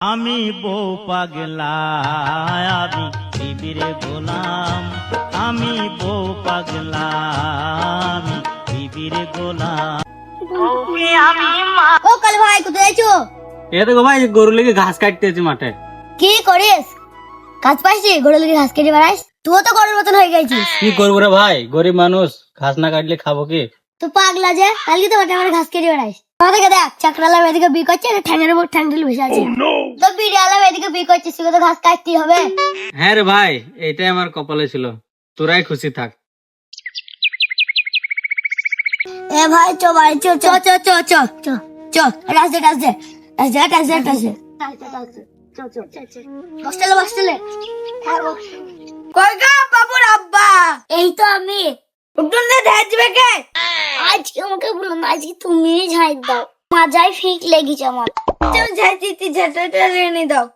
আমি বউ পাগলা আমি বিবির গোলাম। আমি বউ পাগলা আমি বিবির গোলাম। ও কাল ভাই কোথায় আছো? এ দেখো ভাই গরু লেগে ঘাস কাটতেছি মাঠে। কি করিস? কাজ পাইছি গরু লেগে ঘাস কেটে বেড়াইস? তুই তো গরুর মতন হয়ে গেছিস। কি করব রে ভাই? গরিব মানুষ ঘাস না কাটলে খাব কি? তো পাগলা যে কালকে তো মাঠে আমার ঘাস কেটে বেড়াইস। আমাদেরকে দেখ চাকরালা এদিকে বি করছে আর ঠ্যাঙের উপর ঠ্যাং ঢিল ভেসে আছে তো বিড়ালা এদিকে বি করছে সেগুলো তো ঘাস কাটতেই হবে। হ্যাঁ রে ভাই এইটাই আমার কপালে ছিল। তোরাই খুশি থাক। এ ভাই চ ভাই চ চ চ চ চ চ চ রাস দে রাস দে রাস দে রাস দে রাস দে বসতেলে বসতেলে। কই গা বাবুর আব্বা? এই তো আমি। উঠুন ধাজবে কে? আমাকে বলো না আজকে তুমি ঝাই দাও। মাজায় ফিক লেগেছে আমার। তুমি ঝাই দিতে ঝাঁটাটা রেনে দাও।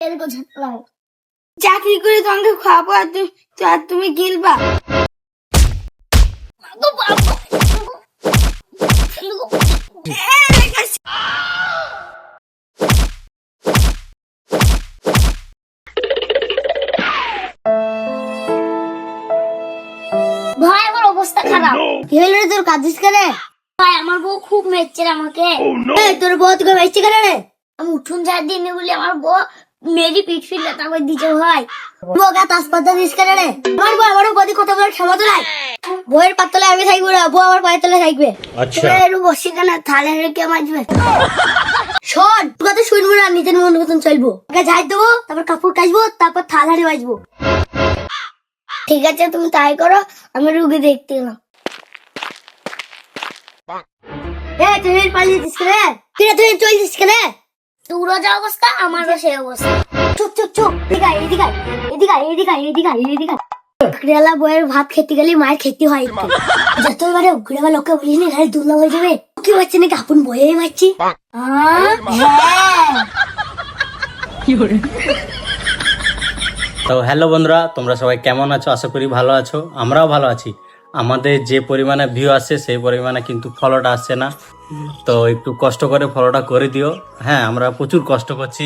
এরকম ঝাঁটা লাও চাকরি করে তোমাকে খাব আর তুমি আর তুমি গিলবা। ভাই খারাপ কি হলো রে তোর কাঁদিস কেন? ভাই আমার বউ খুব মেচ্ছে আমাকে। এই, তোর বউ তোকে কেন রে? আমি উঠুন দিন বলি আমার বউ মেরি পিঠ ফিরলে তারপর দিছে ভাই বউকে তাসপাতা দিস কেন রে? আমার বউ প্রতি কথা বলার ক্ষমতা নাই। বউয়ের পাতলে আমি থাকব না বউ আমার পায়ের তলে থাকবে। আচ্ছা। একটু বসি কেন থালে রেখে মাঝবে শোন তুই কথা শুনব না নিজের মন মতন চলবো। আগে ঝাড় দেবো তারপর কাপড় কাচবো তারপর থাল হাড়ি বাজবো ঠিক আছে তুমি তাই করো আমি রুগী দেখতে এলাম। এ তুই পালিয়ে দিস রে কিরে তুই চলছিস কেন? তোরও যা অবস্থা আমারও সেই অবস্থা। চুপ চুপ চুপ। এদিকে আয়, এদিকে আয়, এদিকে আয়, এদিকে আয়, এদিকে আয়, এদিকে আয়। উগড়েওয়ালা বইয়ের ভাত খেতে গেলে মায়ের খেতে হয় একটু। যত এবারে উগড়েওয়ালা লোককে বলিস না ঘরে দুর্লভ হয়ে যাবে। কি পাচ্ছি নাকি? আপন বইয়ে পাচ্ছি হ্যাঁ। তো হ্যালো বন্ধুরা তোমরা সবাই কেমন আছো? আশা করি ভালো আছো। আমরাও ভালো আছি। আমাদের যে পরিমাণে ভিউ আসছে সেই পরিমাণে কিন্তু ফলোটা আসছে না। তো একটু কষ্ট করে ফলোটা করে দিও। হ্যাঁ আমরা প্রচুর কষ্ট করছি।